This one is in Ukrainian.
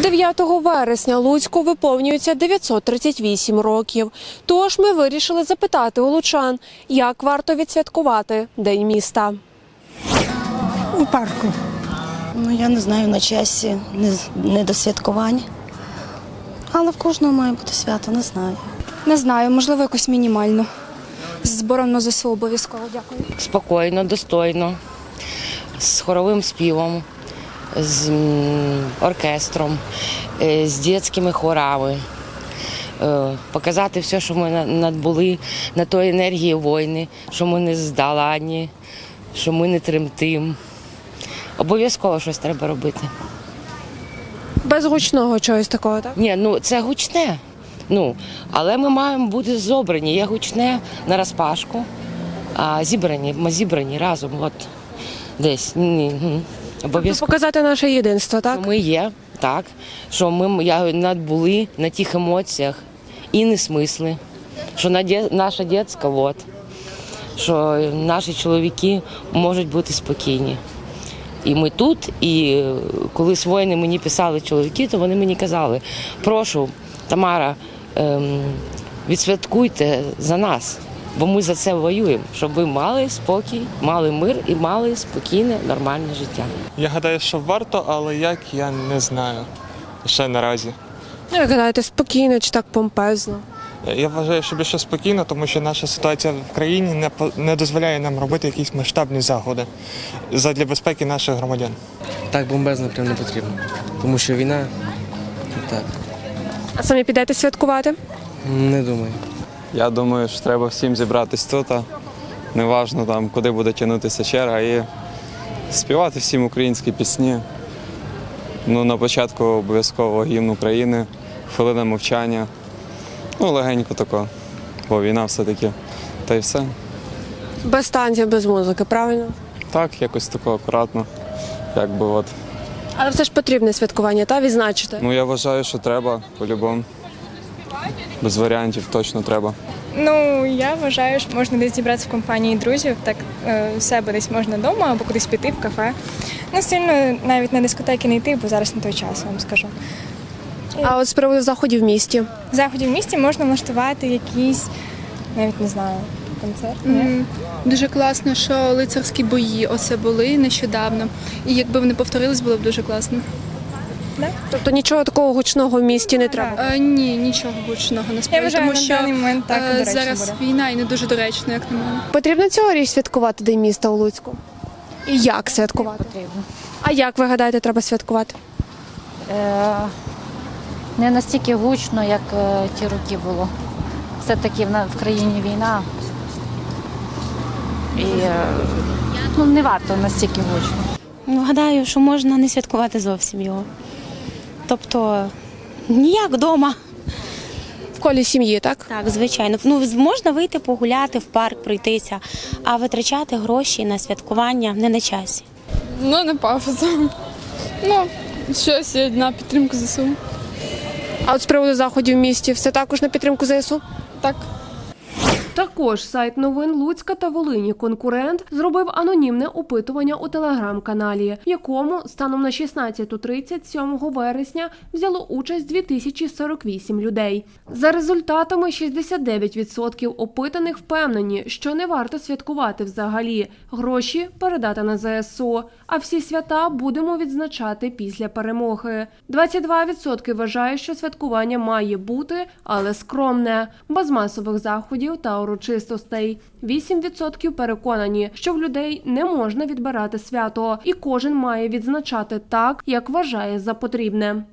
9 вересня Луцьку виповнюється 938 років. Тож ми вирішили запитати у лучан, як варто відсвяткувати День міста. У парку. Ну, я не знаю, на часі, не, не до святкувань. Але в кожного має бути свято, не знаю. Не знаю, можливо, якось мінімально. З збором на ЗСУ обов'язково. Дякую. спокійно, достойно, з хоровим співом, з оркестром, е, з дитячими хорами. Е, Показати все, що ми на- надбули на той енергії війни, що ми не здолані, що ми не тремтим. Обов'язково щось треба робити. Без гучного чогось такого, так? Ні, ну це гучне. Ну, але ми маємо бути зобрані. Є гучне на розпашку, а зібрані, ми зібрані разом. От десь. Ні. Обов'язково. Показати наше єдинство, так? Що Ми є, так. Що ми я надбули на тих емоціях і не смисли. Що на дє- наша дітська, от, що наші чоловіки можуть бути спокійні. І ми тут, і коли з воїни мені писали чоловіки, то вони мені казали: прошу, Тамара, ем, відсвяткуйте за нас, бо ми за це воюємо, щоб ви мали спокій, мали мир і мали спокійне, нормальне життя. Я гадаю, що варто, але як я не знаю. Ще наразі. Ну, як гадаєте, спокійно чи так помпезно? Я вважаю, що більше спокійно, тому що наша ситуація в країні не по- не дозволяє нам робити якісь масштабні заходи задля безпеки наших громадян. Так бомбезно прям не потрібно. Тому що війна і так. А самі підете святкувати? Не думаю. Я думаю, що треба всім зібратись тут. Неважно там, куди буде тягнутися черга, і співати всім українські пісні. Ну, на початку обов'язково гімн України, хвилина мовчання. Ну, легенько тако, бо війна все-таки. Та й все. Без танців, без музики, правильно? Так, якось тако акуратно. Якби от. Але все ж потрібне святкування, та відзначити. Ну я вважаю, що треба по-любому. Без варіантів точно треба. Ну, я вважаю, що можна десь зібратися в компанії друзів, так е, у себе десь можна вдома або кудись піти в кафе. Ну, сильно навіть на дискотеки не йти, бо зараз не той час, вам скажу. А от з приводу заходів в місті. Заходів в місті можна влаштувати якісь, навіть не знаю, концерт. ні? М, Дуже класно, що лицарські бої оце були нещодавно. І якби вони повторились, було б дуже класно. Тобто нічого такого гучного в місті не треба. Е, ні, нічого гучного Я насправді, вважаю, тому на що даний момент так е, доречно зараз буде. війна і не дуже доречно, як на мене. Потрібно цьогоріч святкувати День міста у Луцьку? І як святкувати? Потрібно. А як ви гадаєте, треба святкувати? Е, не настільки гучно, як е, ті роки було. Все-таки в, на- в країні війна. І е, ну, не варто настільки гучно. Ну, гадаю, що можна не святкувати зовсім його. Тобто ніяк вдома. В колі сім'ї, так? Так, звичайно. Ну, можна вийти погуляти в парк, пройтися, а витрачати гроші на святкування не на часі. Ну, не пафосом. Ну, щось на підтримку ЗСУ. А от з приводу заходів в місті все також на підтримку ЗСУ? Так. Також сайт новин Луцька та Волині конкурент зробив анонімне опитування у телеграм-каналі, якому станом на 16.30 7 вересня взяло участь 2048 людей. За результатами 69% опитаних впевнені, що не варто святкувати взагалі. Гроші передати на ЗСУ, а всі свята будемо відзначати після перемоги. 22% вважають, що святкування має бути, але скромне, без масових заходів та урочистостей. 8% переконані, що в людей не можна відбирати свято, і кожен має відзначати так, як вважає за потрібне.